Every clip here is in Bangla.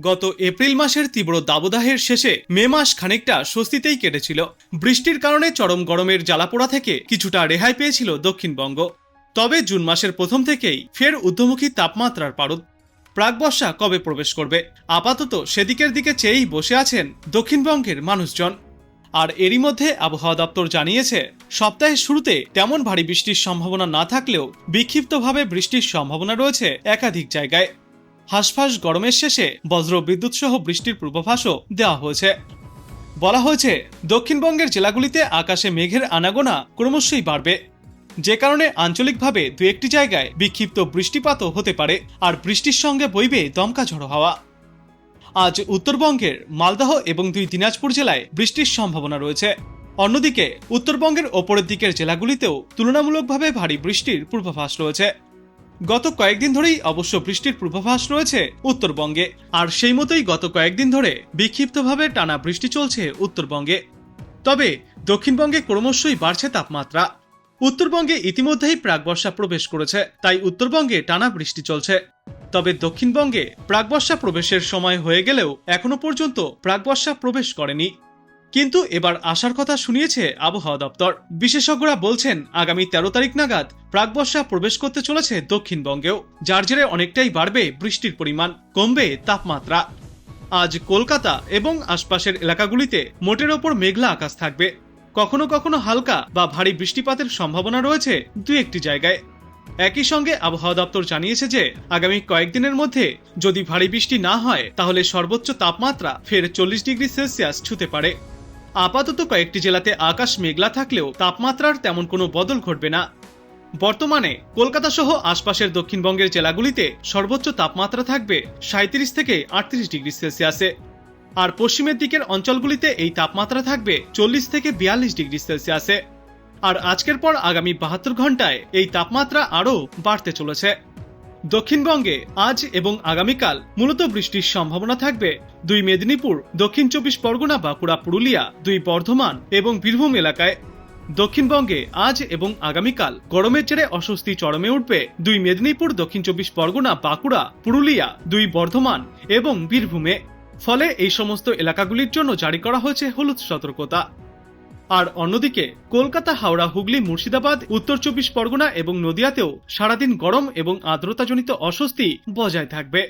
গত এপ্রিল মাসের তীব্র দাবদাহের শেষে মে মাস খানিকটা স্বস্তিতেই কেটেছিল। বৃষ্টির কারণে চরম গরমের জ্বালাপোড়া থেকে কিছুটা রেহাই পেয়েছিল দক্ষিণবঙ্গ। তবে জুন মাসের প্রথম থেকেই ফের ঊর্ধ্বমুখী তাপমাত্রার পারদ। প্রাকবর্ষা কবে প্রবেশ করবে? আপাতত সেদিকের দিকে চেয়েই বসে আছেন দক্ষিণবঙ্গের মানুষজন। আর এরই মধ্যে আবহাওয়া দপ্তর জানিয়েছে, সপ্তাহের শুরুতে তেমন ভারী বৃষ্টির সম্ভাবনা না থাকলেও বিক্ষিপ্তভাবে বৃষ্টির সম্ভাবনা রয়েছে একাধিক জায়গায়। হাঁসফাঁস গরমের শেষে বজ্র বিদ্যুৎ সহ বৃষ্টির পূর্বাভাসও দেওয়া হয়েছে। বলা হয়েছে, দক্ষিণবঙ্গের জেলাগুলিতে আকাশে মেঘের আনাগোনা ক্রমশই বাড়বে। যে কারণে আঞ্চলিকভাবে দু একটি জায়গায় বিক্ষিপ্ত বৃষ্টিপাতও হতে পারে আর বৃষ্টির সঙ্গে বইবে দমকা ঝড়ো হাওয়া। আজ উত্তরবঙ্গের মালদহ এবং দুই দিনাজপুর জেলায় বৃষ্টির সম্ভাবনা রয়েছে। অন্যদিকে, উত্তরবঙ্গের ওপরের দিকের জেলাগুলিতেও তুলনামূলকভাবে ভারী বৃষ্টির পূর্বাভাস রয়েছে। গত কয়েকদিন ধরেই অবশ্য বৃষ্টির পূর্বাভাস রয়েছে উত্তরবঙ্গে। আর সেই মতোই গত কয়েকদিন ধরে বিক্ষিপ্তভাবে টানা বৃষ্টি চলছে উত্তরবঙ্গে। তবে দক্ষিণবঙ্গে ক্রমশই বাড়ছে তাপমাত্রা। উত্তরবঙ্গে ইতিমধ্যেই প্রাকবর্ষা প্রবেশ করেছে, তাই উত্তরবঙ্গে টানা বৃষ্টি চলছে। তবে দক্ষিণবঙ্গে প্রাকবর্ষা প্রবেশের সময় হয়ে গেলেও এখনও পর্যন্ত প্রাকবর্ষা প্রবেশ করেনি। কিন্তু এবার আসার কথা শুনিয়েছে আবহাওয়া দপ্তর। বিশেষজ্ঞরা বলছেন, আগামী তেরো তারিখ নাগাদ প্রাকবর্ষা প্রবেশ করতে চলেছে দক্ষিণবঙ্গেও, যার জেরে অনেকটাই বাড়বে বৃষ্টির পরিমাণ, কমবে তাপমাত্রা। আজ কলকাতা এবং আশপাশের এলাকাগুলিতে মোটের ওপর মেঘলা আকাশ থাকবে। কখনো কখনো হালকা বা ভারী বৃষ্টিপাতের সম্ভাবনা রয়েছে দু একটি জায়গায়। একই সঙ্গে আবহাওয়া দপ্তর জানিয়েছে যে, আগামী কয়েকদিনের মধ্যে যদি ভারী বৃষ্টি না হয়, তাহলে সর্বোচ্চ তাপমাত্রা ফের চল্লিশ ডিগ্রি সেলসিয়াস ছুতে পারে। আপাতত কয়েকটি জেলাতে আকাশ মেঘলা থাকলেও তাপমাত্রার তেমন কোনো বদল ঘটবে না। বর্তমানে কলকাতা সহ আশপাশের দক্ষিণবঙ্গের জেলাগুলিতে সর্বোচ্চ তাপমাত্রা থাকবে সাঁত্রিশ থেকে আটত্রিশ ডিগ্রি সেলসিয়াসে। আর পশ্চিমের দিকের অঞ্চলগুলিতে এই তাপমাত্রা থাকবে চল্লিশ থেকে বিয়াল্লিশ ডিগ্রি সেলসিয়াসে। আর আজকের পর আগামী বাহাত্তর ঘন্টায় এই তাপমাত্রা আরও বাড়তে চলেছে। দক্ষিণবঙ্গে আজ এবং আগামীকাল মূলত বৃষ্টির সম্ভাবনা থাকবে। দুই মেদিনীপুর, দক্ষিণ চব্বিশ পরগনা, বাঁকুড়া, পুরুলিয়া দুই বর্ধমান এবং বীরভূম এলাকায়। দক্ষিণবঙ্গে আজ এবং আগামীকাল গরমের জেরে অস্বস্তি চরমে উঠবে। দুই মেদিনীপুর, দক্ষিণ চব্বিশ পরগনা, বাঁকুড়া, পুরুলিয়া দুই বর্ধমান এবং বীরভূমে। ফলে এই সমস্ত এলাকাগুলির জন্য জারি করা হয়েছে হলুদ সতর্কতা। আর অন্যদিকে, কলকাতা, হাওড়া, হুগলি, মুর্শিদাবাদ, উত্তর চব্বিশ পরগনা এবং নদিয়াতেও সারাদিন গরম এবং আর্দ্রতাজনিত অস্বস্তি বজায় থাকবে।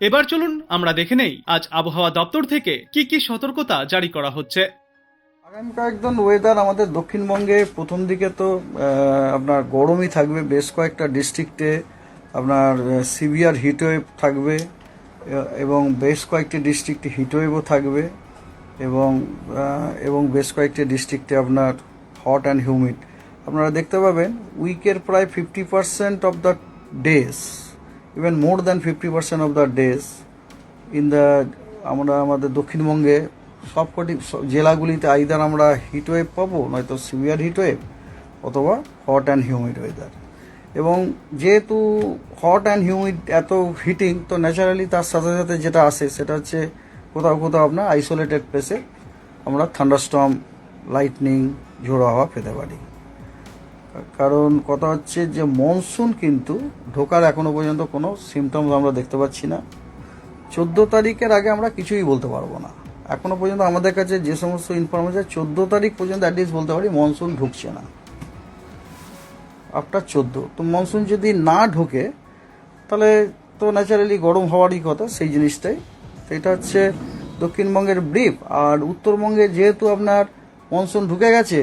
এবার চলুন আমরা দেখে নেই আজ আবহাওয়া দপ্তর থেকে কি কি সতর্কতা জারি করা হচ্ছে। আগামী কয়েকদিন ওয়েদার আমাদের দক্ষিণবঙ্গে প্রথম দিকে তো আপনার গরমই থাকবে, বেশ কয়েকটা ডিস্ট্রিক্টে আপনার সিভিয়ার হিটওয়েভ থাকবে এবং বেশ কয়েকটি ডিস্ট্রিক্টে হিটওয়েভও থাকবে। এবং এবং বেশ কয়েকটি ডিস্ট্রিক্টে আপনার হট অ্যান্ড হিউমিড আপনারা দেখতে পাবেন উইকের প্রায় fifty percent of the days even more than fifty percent of the days in the আমরা আমাদের দক্ষিণবঙ্গে সবকটি জেলাগুলিতে আইদার আমরা হিট ওয়েভ পাবো, নয়তো সিভিয়ার হিট ওয়েভ অথবা হট অ্যান্ড হিউমিড ওয়েদার এবং যেহেতু হট অ্যান্ড হিউমিড এত হিটিং তো ন্যাচারালি তার সাথে সাথে যেটা আসে, সেটা হচ্ছে কোথাও কোথাও আপনার আইসোলেটেড প্লেসে আমরা থান্ডারস্টর্ম লাইটনিং ঝোড়ো হাওয়া পেতে পারি। কারণ কথা হচ্ছে যে মনসুন কিন্তু ঢোকার এখনও পর্যন্ত কোনো সিমটমস আমরা দেখতে পাচ্ছি না। চোদ্দ তারিখের আগে আমরা কিছুই বলতে পারব না। এখনও পর্যন্ত আমাদের কাছে যে সমস্ত ইনফরমেশন চোদ্দ তারিখ পর্যন্ত অ্যাটলিস্ট বলতে পারি মনসুন ঢুকছে না। আফটার চোদ্দ, তো মনসুন যদি না ঢোকে, তাহলে তো ন্যাচারালি গরম হওয়ারই কথা, সেই জিনিসটাই। তো এটা হচ্ছে দক্ষিণবঙ্গের ব্রিফ, আর উত্তরবঙ্গে যেহেতু আপনার মনসুন ঢুকে গেছে,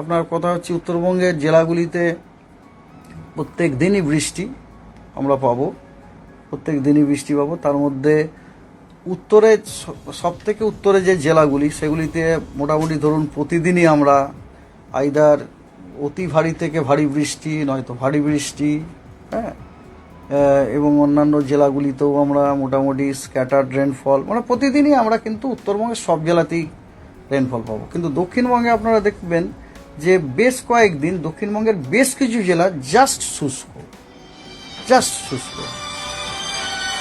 আপনার কথা হচ্ছে উত্তরবঙ্গের জেলাগুলিতে প্রত্যেক দিনই বৃষ্টি আমরা পাবো, প্রত্যেক দিনই বৃষ্টি পাবো। তার মধ্যে উত্তরে সব থেকে উত্তরে যে জেলাগুলি, সেগুলিতে মোটামুটি ধরুন প্রতিদিনই আমরা আইদার অতি ভারী থেকে ভারী বৃষ্টি, নয়তো ভারী বৃষ্টি হ্যাঁ এবং অন্যান্য জেলাগুলিতেও আমরা মোটামুটি স্ক্যাটার্ড রেনফল মানে প্রতিদিনই আমরা কিন্তু উত্তরবঙ্গের সব জেলাতেই রেনফল পাবো। কিন্তু দক্ষিণবঙ্গে আপনারা দেখবেন যে বেশ কয়েকদিন দক্ষিণবঙ্গের বেশ কিছু জেলা জাস্ট শুষ্ক জাস্ট শুষ্ক।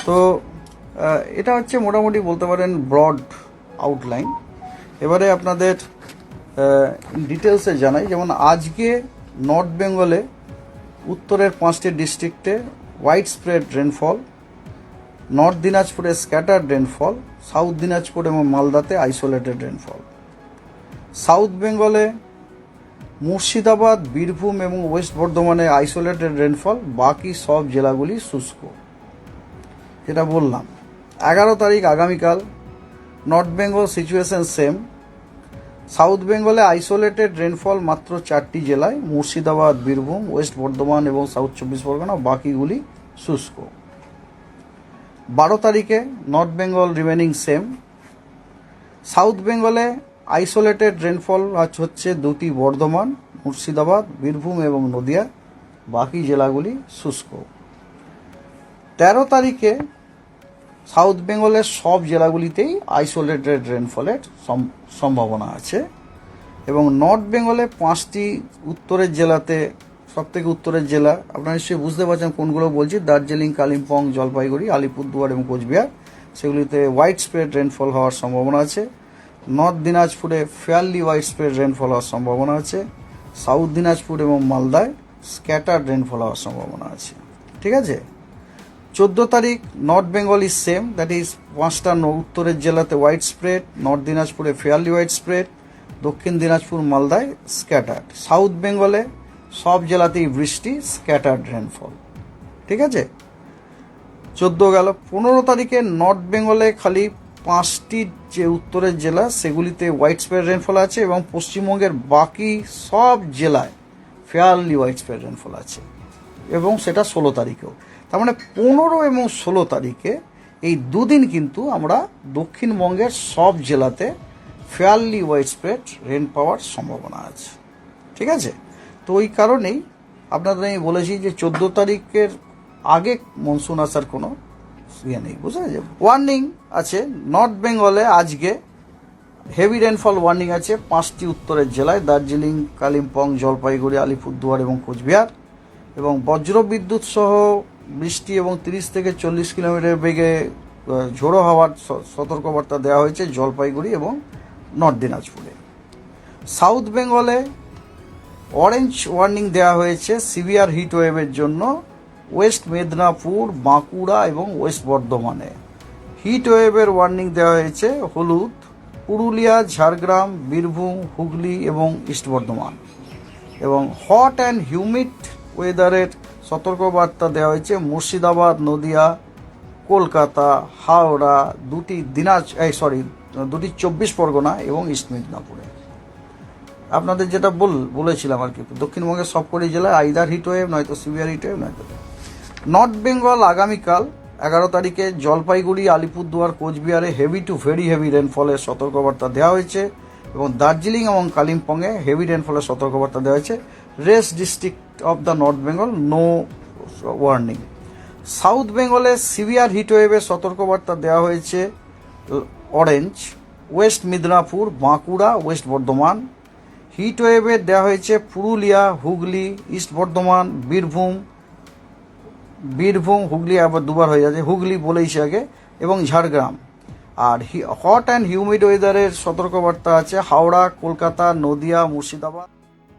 তো এটা হচ্ছে মোটামুটি বলতে পারেন ব্রড আউটলাইন এবারে আপনাদের ডিটেলসে জানাই, যেমন আজকে নর্থ বেঙ্গলে উত্তরের পাঁচটি ডিস্ট্রিক্টে হোয়াইট স্প্রেড রেনফল নর্থ দিনাজপুরে স্ক্যাটার্ড রেনফল সাউথ দিনাজপুর এবং মালদাতে আইসোলেটেড রেনফল সাউথ বেঙ্গলে মুর্শিদাবাদ, বীরভূম এবং ওয়েস্ট বর্ধমানে আইসোলেটেড রেনফল বাকি সব জেলাগুলি শুষ্ক। যেটা বললাম, এগারো তারিখ আগামীকাল north Bengal situation same south বেঙ্গলে আইসোলেটেড রেনফল মাত্র চারটি জেলায়, মুর্শিদাবাদ, বীরভূম, ওয়েস্ট বর্ধমান এবং সাউথ চব্বিশ পরগনা, বাকিগুলি শুষ্ক। বারো তারিখে north Bengal remaining same. South বেঙ্গলে আইসোলেটেড রেনফল আজ হচ্ছে দুটি বর্ধমান, মুর্শিদাবাদ, বীরভূম এবং নদিয়া। বাকি জেলাগুলি শুষ্ক। তেরো তারিখে সাউথ বেঙ্গলের সব জেলাগুলিতেই আইসোলেটেড রেনফলের সম্ভাবনা আছে। এবং নর্থ বেঙ্গলে পাঁচটি উত্তরের জেলাতে সব থেকে উত্তরের জেলা, আপনারা নিশ্চয়ই বুঝতে পারছেন কোনগুলো বলছি, দার্জিলিং, কালিম্পং, জলপাইগুড়ি, আলিপুরদুয়ার এবং কোচবিহার। সেগুলিতে হোয়াইট স্প্রেড রেনফল হওয়ার সম্ভাবনা আছে। নর্থ দিনাজপুরে ফেয়ারলি হোয়াইট স্প্রেড রেনফল হওয়ার সম্ভাবনা আছে। সাউথ দিনাজপুর এবং মালদায় স্ক্যাটার্ড রেনফল হওয়ার সম্ভাবনা আছে। ঠিক আছে? চোদ্দ তারিখ north Bengal is same that is পাঁচটা উত্তরের জেলাতে হোয়াইট স্প্রেড নর্থ দিনাজপুরে ফেয়ারলি হোয়াইট স্প্রেড দক্ষিণ দিনাজপুর মালদায় স্ক্যাটার্ড সাউথ বেঙ্গলে সব জেলাতেই বৃষ্টি স্ক্যাটার্ড রেনফল ঠিক আছে? চোদ্দ গেল। পনেরো তারিখে নর্থ বেঙ্গলে খালি পাঁচটি যে উত্তরের জেলা, সেগুলিতে হোয়াইট স্প্রেড রেনফল আছে এবং পশ্চিমবঙ্গের বাকি সব জেলায় ফেয়ারলি হোয়াইট স্প্রেড রেনফল আছে। এবং সেটা ষোলো তারিখেও। তার মানে পনেরো এবং ষোলো তারিখে এই দুদিন কিন্তু আমরা দক্ষিণবঙ্গের সব জেলাতে ফেয়ারলি হোয়াইট স্প্রেড রেন পাওয়ার সম্ভাবনা আছে। ঠিক আছে? তো ওই কারণেই আপনাদের আমি বলেছি যে চোদ্দ তারিখের আগে মনসুন আসার কোনো ইয়ে নেই, বুঝতে পেরেছে ওয়ার্নিং আছে। নর্থ বেঙ্গলে আজকে হেভি রেনফল ওয়ার্নিং আছে। পাঁচটি উত্তরের জেলায়, দার্জিলিং, কালিম্পং, জলপাইগুড়ি, আলিপুরদুয়ার এবং কোচবিহার। এবং বজ্র বিদ্যুৎ সহ বৃষ্টি এবং তিরিশ থেকে চল্লিশ কিলোমিটার বেগে ঝোড়ো হওয়ার সতর্কবার্তা দেওয়া হয়েছে জলপাইগুড়ি এবং নর্থ দিনাজপুরে। সাউথ বেঙ্গলে অরেঞ্জ ওয়ার্নিং দেওয়া হয়েছে সিভিয়ার হিট ওয়েভের জন্য ওয়েস্ট মেদিনীপুর, বাঁকুড়া এবং ওয়েস্ট বর্ধমানে। হিট ওয়েভের ওয়ার্নিং দেওয়া হয়েছে হলুদ, পুরুলিয়া, ঝাড়গ্রাম, বীরভূম, হুগলি এবং ইস্ট বর্ধমান। এবং হট অ্যান্ড হিউমিড ওয়েদারের সতর্কবার্তা দেওয়া হয়েছে মুর্শিদাবাদ, নদিয়া, কলকাতা, হাওড়া, দুটি দিনাজ এই সরি দুটি চব্বিশ পরগনা এবং ইস্ট মেদিনীপুরে। আপনাদের যেটা বল বলেছিলাম আর কি, দক্ষিণবঙ্গের সবকটি জেলায় আইদার হিট ওয়েভ নয়তো সিভিয়ার হিট ওয়েভ নয়তো নর্থ বেঙ্গল আগামীকাল, এগারো তারিখে জলপাইগুড়ি, আলিপুরদুয়ার, কোচবিহারে হেভি টু ভেরি হেভি রেনফলের সতর্কবার্তা দেওয়া হয়েছে এবং দার্জিলিং এবং কালিম্পংয়ে হেভি রেনফলের সতর্কবার্তা দেওয়া হয়েছে। Rest district of the north Bengal no warning south বেঙ্গলে সিভিয়ার হিট ওয়েভের সতর্কবার্তা দেওয়া হয়েছে orange west Midnapore Bankura west Bardhaman heat ওয়েভের দেওয়া হয়েছে পুরুলিয়া হুগলি ইস্ট বর্ধমান বীরভূম বীরভূম হুগলি আবার দুবার হয়ে যাচ্ছে হুগলি বলেইছি আগে, এবং ঝাড়গ্রাম আর হট অ্যান্ড হিউমিড ওয়েদারের সতর্কবার্তা আছে, হাওড়া, কলকাতা, নদিয়া, মুর্শিদাবাদ।